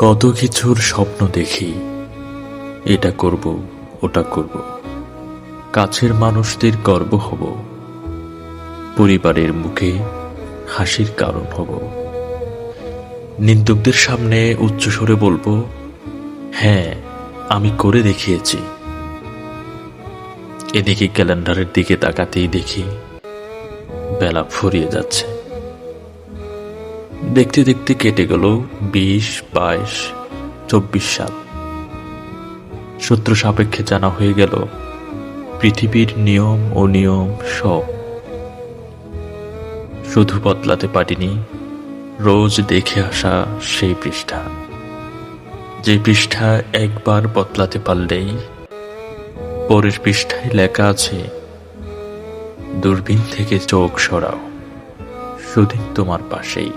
কত কিছুর স্বপ্ন দেখি। এটা করব, ওটা করব। কাছের মানুষদের গর্ব হব। পরিবারের মুখে হাসির কারণ হব। নিন্দুকদের সামনে উচ্চস্বরে বলব হ্যাঁ আমি করে দেখিয়েছি। এদিকে ক্যালেন্ডারের দিকে তাকাতেই দেখি, বেলা ফুরিয়ে যাচ্ছে। দেখতে দেখতে কেটে গেল বিশ, বাইশ, চব্বিশ সাল। সূত্র সাপেক্ষে জানা হয়ে গেল পৃথিবীর নিয়ম ও নিয়ম সব। শুধু বদলাতে পারিনি, রোজ দেখে আসা সেই পৃষ্ঠা। যে পৃষ্ঠা একবার বদলাতে পারলেই পরের পৃষ্ঠায় লেখা আছে, দূরবীন থেকে চোখ সরাও, সুদিন তোমার পাশেই।